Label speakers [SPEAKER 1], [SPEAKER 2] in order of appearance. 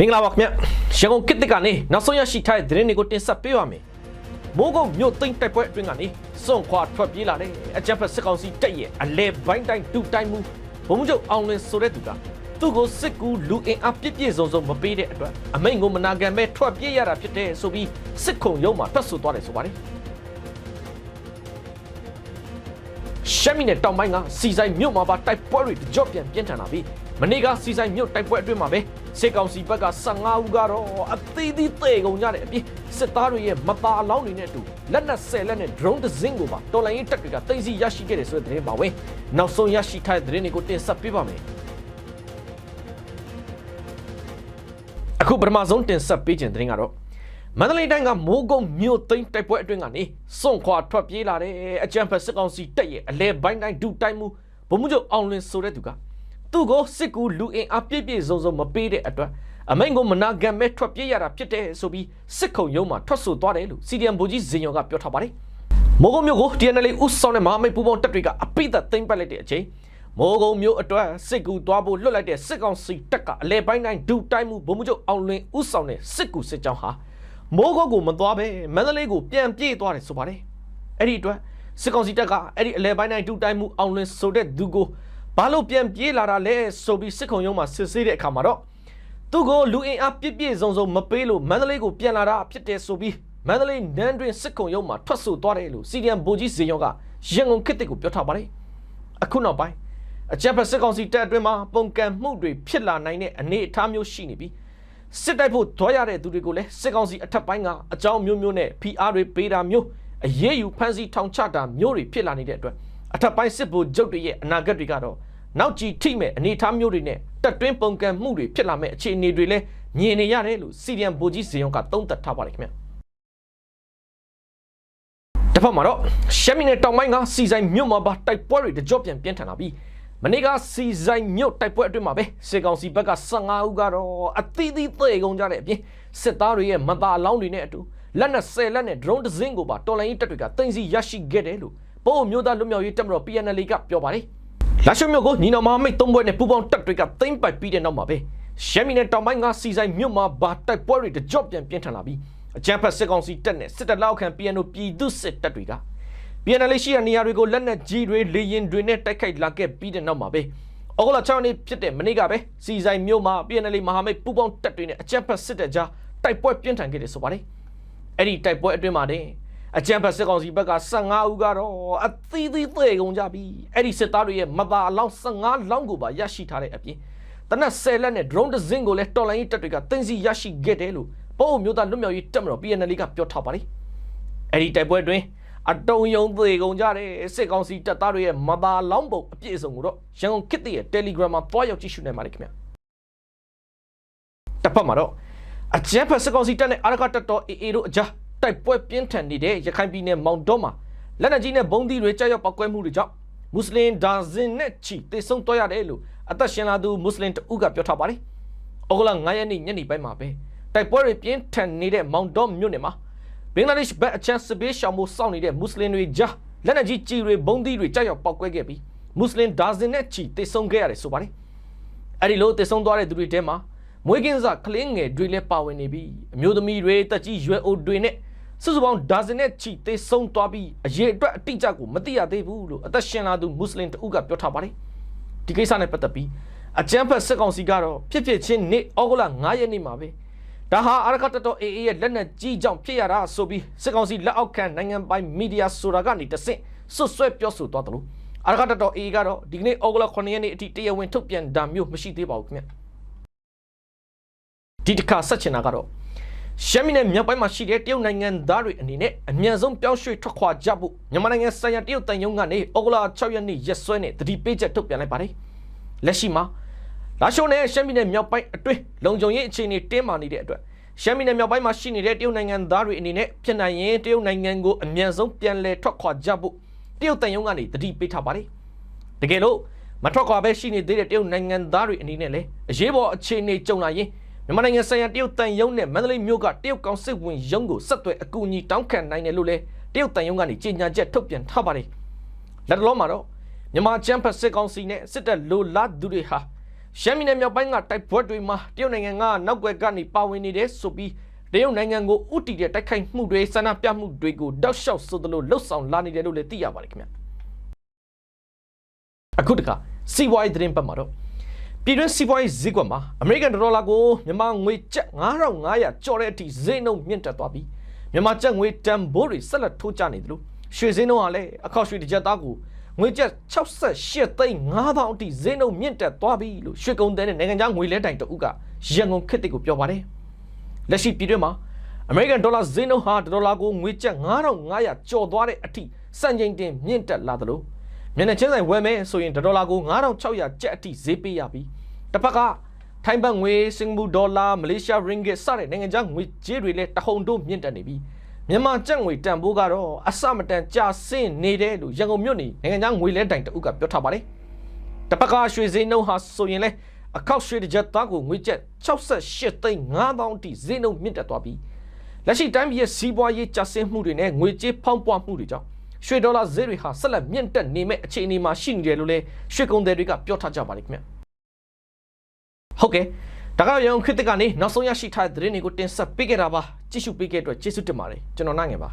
[SPEAKER 1] မင်္ဂလာပါခင်ဗျရန်ကုန်ကစ်တစ်ကနေနောက်ဆုံးရရှိထားတဲ့သတင်းတွေကိုတင်ဆက်ပေးပါမယ်မိုးကုတ်မြို့သိမ်းတိုက်ပွဲအတွင်းကနေစွန့်ခွာထွက်ပြေးလာတဲ့အကြံဖက်စစ်ကောင်စီတပ်ရဲ့အလဲဘိုင်းတိုင်းတူတိုင်းမှုဘုံမှုချုပ်အောင်လင်းဆိုတဲ့သူကသူ့ကိုစစ်ကူလူအင်အားပြည့်ပြည့်စုံစုံမပေးတဲ့အတွက်အမိန့်ကိုမနာခံမဲ့ထွက်ပြေးရတာဖြစ်တဲ့ဆိုပြီးစစ်ခုံရုံးမှာထွက်ဆိုသွားတယ်ဆိုပါတယ်ရှမ်းပြည်နယ်တောင်ပိုင်းကစီဆိုင်မြို့မှာပါတိုက်ပွဲတွေကြော့ပြန်ပြင်းထန်လာပြီး မနေ့ကစီဆိုင်မြို့တိုက်ပွဲအတွင်းမှာပဲစစ်ကောင်စီဘက်က15ဦးကတော့အသေးသေးသေကုန်ကြတဲ့အပြင်စစ်သားတွေရဲ့မပါအလောင်းတွေနဲ့အတူလက်နက်ဆယ်လက်နဲ့ drone တစ်စင်းကိုပါတော်လိုင်းရေးတပ်တွေကတင်စီရရှိခဲ့တယ်ဆိုတဲ့သတင်းပါဝင်နောက်ဆုံးရရှိထားတဲ့သတင်းတွေကိုတင်ဆက်ပေးပါမယ်အခုပထမဆုံးတင်ဆက်ပေးခြင်းသတင်းကတော့မန္တလေးတိုင်းကမိုးကုတ်မြို့သိမ်းတိုက်ပွဲအတွင်းကနေစွန့်ခွာထွက်ပြေးလာတဲ့အကြံဖက်စစ်ကောင်စီတပ်ရဲ့အလဲဘိုင်းတိုင်းဒုတိုင်းမှုဗိုလ်မှူးချုပ်အောင်လင်းဆိုတဲ့သူက သူ့ကိုစစ်ကူလူအင်အားပြည့်ပြည့်စုံစုံမပေးတဲ့အတွက်အမိန့်ကိုမနာခံမဲ့ထွက်ပြေးရတာဖြစ်တယ်ဆိုပြီးစစ်ခုံရုံးမှာထွက်ဆိုသွားတယ်လို့စီဒီအမ်ဗိုလ်ကြီးဇင်ယောကပြောထားပါတယ်မိုးကုတ်မြို့ကို TNL ဥဆောင်တဲ့မဟာမိတ်ပူးပေါင်းတပ်တွေကအပိသက်သိမ်းပတ်လိုက်တဲ့အချိန်မိုးကုတ်မြို့အတွက်စစ်ကူသွားဖို့လွတ်လိုက်တဲ့စစ်ကောင်စီတပ်ကအလဲပိုင်းတိုင်းဒုတိုင်းမှုဗိုလ်မှူးချုပ်အောင်လင်းဥဆောင်တဲ့စစ်ကူစစ်ကြောင်းဟာမိုးကုတ်ကိုမသွားပဲမန္တလေးကိုပြန်ပြေးသွားတယ်ဆိုပါတယ်အဲ့ဒီအတွက်စစ်ကောင်စီတပ်ကအဲ့ဒီအလဲပိုင်းတိုင်းတူတိုင်းမှုအောင်လင်းဆိုတဲ့သူကို ဘာလို့ပြန်ပြေးလာတာလဲဆိုပြီးစစ်ခုံရုံးမှာစစ်ဆေးတဲ့အခါမှာတော့သူကိုလူအင်အားပြည့်ပြည့်စုံစုံမပေးလို့မန္တလေးကိုပြန်လာတာဖြစ်တယ်ဆိုပြီးမန္တလေးနန်းတွင်စစ်ခုံရုံးမှာထွက်ဆိုသွားတယ်လို့စီဒီအမ်ဗိုလ်ကြီးဇေယောကရန်ကုန်ခေတ်ကိုပြောထားပါတယ်အခုနောက်ပိုင်းအကြံဖက်စစ်ကောင်စီတပ်အတွင်းမှာပုံကံမှုတွေဖြစ်လာနိုင်တဲ့အနေအထားမျိုးရှိနေပြီးစစ်တိုက်ဖို့တွားရတဲ့သူတွေကိုလည်းစစ်ကောင်စီအထက်ပိုင်းကအကြောင်းမျိုးမျိုးနဲ့ PR တွေပေးတာမျိုးအရေးယူဖမ်းဆီးထောင်ချတာမျိုးတွေဖြစ်လာနေတဲ့အတွက်အထက်ပိုင်းစစ်ဗိုလ်ချုပ်တွေရဲ့အနာဂတ်တွေကတော့ နောက်ကြည့်ထိမဲ့အနေအထားမျိုးတွေနဲ့တက်တွင်းပုံကံမှုတွေဖြစ်လာမဲ့အခြေအနေတွေလည်းမြင်နေရတယ်လို့စီရီယံဗိုလ်ကြီးဇေယုံကသုံးသပ်ထားပါတယ်ခင်ဗျာတစ်ဖက်မှာတော့ရှမ်းပြည်နယ်တောင်ပိုင်းကစီဆိုင်မြို့မှာပါတိုက်ပွဲတွေတကြော့ပြန်ပြင်းထန်လာပြီးမနေ့ကစီဆိုင်မြို့တိုက်ပွဲအတွင်းမှာပဲစစ်ကောင်စီဘက်က15ဦးကတော့အသီးသီးသေကုန်ကြတဲ့အပြင်စစ်သားတွေရဲ့မသားအလောင်းတွေနဲ့အတူလက်နက်10လက်နဲ့ drone တစ်စင်းကိုပါတော်လိုင်းရေးတပ်တွေကတင်စီရရှိခဲ့တယ်လို့ပို့မျိုးသားလွတ်မြောက်ရေးတပ်မတော် PNL ကပြောပါတယ် လာရှုံမြို့ကိုညီနောင်မဟာမိတ်သုံးဘွဲ့နဲ့ပူးပေါင်းတပ်တွေကသိမ့်ပိုက်ပြီးတဲ့နောက်မှာပဲရှမ်းပြည်နယ်တောင်ပိုင်းကစီဆိုင်မြို့မှာပါတိုက်ပွဲတွေတကြော့ပြန်ပြင်းထန်လာပြီးအကြမ်းဖက်စစ်ကောင်စီတပ်နဲ့စစ်တပ်လောက်ခံ PNO ပြည်သူစစ်တပ်တွေက PNL ရှိတဲ့နေရာတွေကိုလက်နက်ကြီးတွေလေရင်တွေနဲ့တိုက်ခိုက်လာခဲ့ပြီးတဲ့နောက်မှာပဲဩဂုတ်လ6ရက်နေ့ဖြစ်တဲ့မနေ့ကပဲစီဆိုင်မြို့မှာ PNL မဟာမိတ်ပူးပေါင်းတပ်တွေနဲ့အကြမ်းဖက်စစ်တပ်ကြားတိုက်ပွဲပြင်းထန်ခဲ့တယ်ဆိုပါတယ်အဲ့ဒီတိုက်ပွဲအတွင်းမှာတဲ့ အကြမ်းဖက်စစ်ကောင်စီဘက်က15ဦးကတော့အသီးသီးသေကုန်ကြပြီအဲ့ဒီစစ်သားတွေရဲ့မသားအလောင်း15လောင်းကိုပါရရှိထားတဲ့အပြင်တနက်10လက်နဲ့ drone တစ်စင်းကိုလည်းတော်လိုင်းရေးတပ်တွေကတင်စီရရှိခဲ့တယ်လို့ပို့မျိုးသားလွတ်မြောက်ရေးတပ်မတော် PNL ကပြောထားပါတယ်အဲ့ဒီတိုက်ပွဲအတွင်းအတုံယုံသေးကုန်ကြတဲ့စစ်ကောင်စီတပ်သားတွေရဲ့မသားလောင်းပုံအပြည့်အစုံကိုတော့ရန်ကုန်ခေတ်ရဲ့ Telegram မှာတွားရောက်ကြည့်ရှုနိုင်ပါတယ်ခင်ဗျာတစ်ဖက်မှာတော့အကြမ်းဖက်စစ်ကောင်စီတပ်နဲ့အာရကတပ်တော် AA တို့အကြား တိုက်ပွဲပြင်းထန်နေတဲ့ရခိုင်ပြည်နယ်မောင်တော်မှာလက်နက်ကြီးနဲ့ဘုံသီးတွေကြောက်ရောက်ပောက်ကွဲမှုတွေကြောင့်မွတ်စလင်ဒါဇင်နဲ့ချီတေဆုံးသွားရတယ်လို့အသက်ရှင်လာသူမွတ်စလင်တဦးကပြောထားပါတယ်။ဩဂုတ်လ9ရက်နေ့ညနေပိုင်းမှာပဲတိုက်ပွဲတွေပြင်းထန်နေတဲ့မောင်တော်မြို့နယ်မှာဘင်္ဂလားဒေ့ရှ်ဘက်အချမ်းစပေးရှောင်မှုစောင့်နေတဲ့မွတ်စလင်တွေကြားလက်နက်ကြီးကြီးတွေဘုံသီးတွေကြောက်ရောက်ပောက်ကွဲခဲ့ပြီးမွတ်စလင်ဒါဇင်နဲ့ချီတေဆုံးခဲ့ရတယ်ဆိုပါတယ်။အဲဒီလိုတေဆုံးသွားတဲ့သူတွေထဲမှာမွေးကင်းစားကလင်းငယ်တွေလည်းပါဝင်နေပြီးအမျိုးသမီးတွေတက်ကြီးရွယ်အိုတွေနဲ့ စုစုပေါင်းဒါဇင်နဲ့ချီတေဆုံးသွားပြီးအရေးအတွက်အတိအကျကိုမသိရသေးဘူးလို့အသက်ရှင်လာသူမွတ်စလင်တဦးကပြောထားပါတယ်ဒီကိစ္စနဲ့ပတ်သက်ပြီးအကြမ်းဖက်စစ်ကောင်စီကတော့ဖြစ်ဖြစ်ချင်းနေ့ဩဂုတ်လ9ရက်နေ့မှာပဲဒါဟာအရကတတော် AA ရဲ့လက်နက်ကြီးကြောင့်ဖြစ်ရတာဆိုပြီးစစ်ကောင်စီလက်အောက်ခံနိုင်ငံပိုင်မီဒီယာဆိုတာကနေတဆင့်ဆွတ်ဆွဲပြောဆိုသွားတယ်လို့အရကတတော် AA ကတော့ဒီကနေ့ဩဂုတ်လ9ရက်နေ့အထိတရားဝင်ထုတ်ပြန်တာမျိုးမရှိသေးပါဘူးခင်ဗျဒီတစ်ခါဆက်ချင်တာကတော့ ရှမ်းပြည်နယ်မြောက်ပိုင်းမှာရှိတဲ့တရုတ်နိုင်ငံသားတွေအနေနဲ့အမြန်ဆုံးပြောင်းရွှေ့ထွက်ခွာကြဖို့မြန်မာနိုင်ငံဆိုင်ရာတရုတ်တန်ယုံကနေဩဂုတ်လ6ရက်နေ့ရက်စွဲနဲ့တတိပေးချက်ထုတ်ပြန်လိုက်ပါတယ်လက်ရှိမှာလာရှိုးနဲ့ရှမ်းပြည်နယ်မြောက်ပိုင်းအတွင်းလုံခြုံရေးအခြေအနေတင်းမာနေတဲ့အတွက်ရှမ်းပြည်နယ်မြောက်ပိုင်းမှာရှိနေတဲ့တရုတ်နိုင်ငံသားတွေအနေနဲ့ဖြစ်နိုင်ရင်တရုတ်နိုင်ငံကိုအမြန်ဆုံးပြန်လည်ထွက်ခွာကြဖို့တရုတ်တန်ယုံကနေတတိပေးထားပါတယ်တကယ်လို့မထွက်ခွာပဲရှိနေသေးတဲ့တရုတ်နိုင်ငံသားတွေအနေနဲ့လည်းအရေးပေါ်အခြေအနေကြုံလာရင် မြန်မာနိုင်ငံဆိုင်ရာတရုတ်တန်ယုံနဲ့မန္တလေးမြို့ကတရုတ်ကောင်စစ်ဝင်ရုံးကိုဆက်သွယ်အကူအညီတောင်းခံနိုင်တယ်လို့လည်းတရုတ်တန်ယုံကနေကြေညာချက်ထုတ်ပြန်ထားပါတယ်လက်တလုံးမှာတော့မြန်မာချမ်းဖတ်စစ်ကောင်စီနဲ့စစ်တပ်လိုလားသူတွေဟာရှမ်းပြည်နယ်မြောက်ပိုင်းကတိုက်ပွဲတွေမှာတရုတ်နိုင်ငံကနောက်ွယ်ကနေပါဝင်နေတယ်ဆိုပြီးတရုတ်နိုင်ငံကိုဥတီတဲ့တိုက်ခိုက်မှုတွေဆန္ဒပြမှုတွေကိုတောက်လျှောက်ဆိုသလိုလှုပ်ဆောင်လာနေတယ်လို့လည်းသိရပါတယ်ခင်ဗျအခုတခါစီးပွားရေးသတင်းပတ်မှာတော့ ပြည်တွင်းစီးပွားရေးဈေးကွက်မှာအမေရိကန်ဒေါ်လာကိုမြန်မာငွေကျပ်9500ကျော်တဲ့အထိဈေးနှုန်းမြင့်တက်သွားပြီးမြန်မာကျပ်ငွေတန်ဖိုးတွေဆက်လက်ထိုးကျနေတယ်လို့ရွှေဈေးနှုန်းကလည်းအခောက်ရွှေတစ်ကြက်သားကိုငွေကျပ်68သိန်း9000အထိဈေးနှုန်းမြင့်တက်သွားပြီလို့ရွှေကုန်တဲ့နိုင်ငံခြားငွေလဲတိုင်တအုပ်ကရန်ကုန်ခေတ်တစ်ကိုပြောပါတယ်လက်ရှိပြည်တွင်းမှာအမေရိကန်ဒေါ်လာဈေးနှုန်းဟာဒေါ်လာကိုငွေကျပ်9500ကျော်သွားတဲ့အထိစံချိန်တင်မြင့်တက်လာသလိုမျက်နှာချင်းဆိုင်ဝယ်မယ်ဆိုရင်ဒေါ်လာကို9600ကျပ်အထိဈေးပေးရပြီး တစ်ဖက်ကထိုင်းဘတ်ငွေစင်ကာပူဒေါ်လာမလေးရှားရင်းဂစ်စတဲ့နိုင်ငံခြားငွေကြေးတွေလည်းတဟုန်တိုးမြင့်တက်နေပြီးမြန်မာကျပ်ငွေတန်ဖိုးကတော့အစမတန်ကျဆင်းနေတယ်လို့ရန်ကုန်မြို့နေနိုင်ငံခြားငွေလဲတိုင်တအုပ်ကပြောထားပါတယ်။တပတ်ကရွှေဈေးနှုန်းဟာဆိုရင်လဲအခောက်ရွှေတစ်ကြက်သားကိုငွေကျပ်68သိန်း9000အထိဈေးနှုန်းမြင့်တက်သွားပြီးလက်ရှိတိုင်းပြည်ရဲ့စီးပွားရေးကျဆင်းမှုတွေနဲ့ငွေကြေးဖောင်းပွားမှုတွေကြောင့်ရွှေဒေါ်လာဈေးတွေဟာဆက်လက်မြင့်တက်နေမဲ့အခြေအနေမှာရှိနေတယ်လို့လဲရွှေကုန်သည်တွေကပြောထားကြပါတယ်ခင်ဗျ။ ဟုတ်ကဲ့ဒါကတော့ရုံခစ်တစ်ကနေနောက်ဆုံးရရှိထားတဲ့သတင်းတွေကိုတင်ဆက်ပေးခဲ့တာပါကြည့်ရှုပေးခဲ့တဲ့အတွက်ကျေးဇူးတင်ပါတယ်ကျွန်တော်နိုင်ငယ်ပါ